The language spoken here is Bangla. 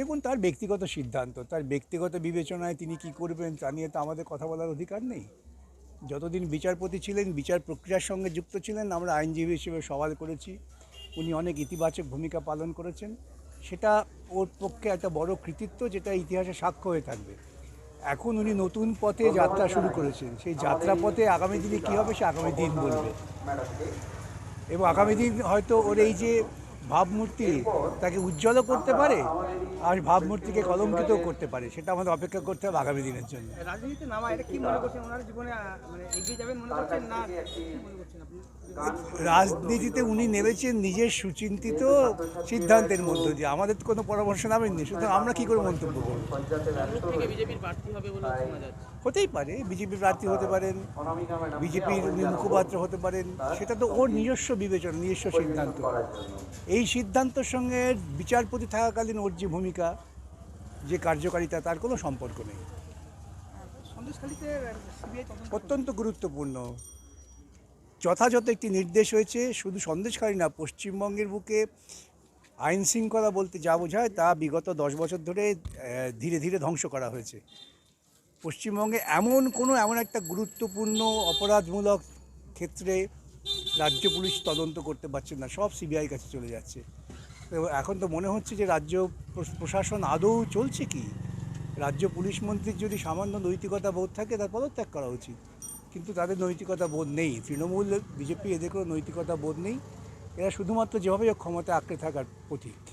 দেখুন, তার ব্যক্তিগত সিদ্ধান্ত, তার ব্যক্তিগত বিবেচনায় তিনি কি করবেন তা নিয়ে তো আমাদের কথা বলার অধিকার নেই। যতদিন বিচারপতি ছিলেন, বিচার প্রক্রিয়ার সঙ্গে যুক্ত ছিলেন, আমরা আইনজীবী হিসেবে সওয়াল করেছি, উনি অনেক ইতিবাচক ভূমিকা পালন করেছেন। সেটা ওর পক্ষে একটা বড় কৃতিত্ব, যেটা ইতিহাসে সাক্ষ্য হয়ে থাকবে। এখন উনি নতুন পথে যাত্রা শুরু করেছেন। সেই যাত্রা পথে আগামী দিনে কী হবে, সে আগামী দিন বলবে। এবং আগামী দিন হয়তো ওর এই যে ভাবমূর্তি তাকে উজ্জ্বলও করতে পারে আর ভাবমূর্তিকে কলঙ্কিতও করতে পারে সেটা আমাদের অপেক্ষা করতে হবে আগামী দিনের জন্য। রাজনীতিতে নামা এটা কি মনে করছেন? ওনার জীবনে মানে এগিয়ে যাবেন মনে করছেন না কি মনে করছেন আপনি রাজনীতিতে উনি নেমেছেন নিজের সুচিন্তিত সিদ্ধান্তের মধ্য দিয়ে। আমাদের তো কোনো পরামর্শ নামেননি সুতরাং আমরা কি করে মন্তব্য করব? হতেই পারে বিজেপি প্রার্থী হতে পারেন বিজেপির উনি মুখপাত্র হতে পারেন সেটা তো ওর নিজস্ব বিবেচনা নিজস্ব সিদ্ধান্ত। এই সিদ্ধান্তের সঙ্গে বিচারপতি থাকাকালীন ওর যে ভূমিকা যে কার্যকারিতা তার কোনো সম্পর্ক নেই। অত্যন্ত গুরুত্বপূর্ণ। যথাযথ একটি নির্দেশ হয়েছে, শুধু সন্দেশকারী না, পশ্চিমবঙ্গের বুকে আইন শৃঙ্খলা বলতে যা বোঝায় তা বিগত দশ বছর ধরে ধীরে ধীরে ধ্বংস করা হয়েছে। পশ্চিমবঙ্গে এমন কোনো, এমন একটা গুরুত্বপূর্ণ, অপরাধমূলক ক্ষেত্রে রাজ্য পুলিশ তদন্ত করতে পারছে না, সব সিবিআই কাছে চলে যাচ্ছে। এখন তো মনে হচ্ছে যে রাজ্য প্রশাসন আদৌ চলছে কি? রাজ্য পুলিশ মন্ত্রীর যদি সামান্য নৈতিকতা বোধ থাকে, তার পদত্যাগ করা উচিত। কিন্তু তাদের নৈতিকতা বোধ নেই। তৃণমূল, বিজেপি, এদের কোনো নৈতিকতা বোধ নেই। এরা শুধুমাত্র যেভাবে ক্ষমতা আঁকড়ে থাকার প্রতীক।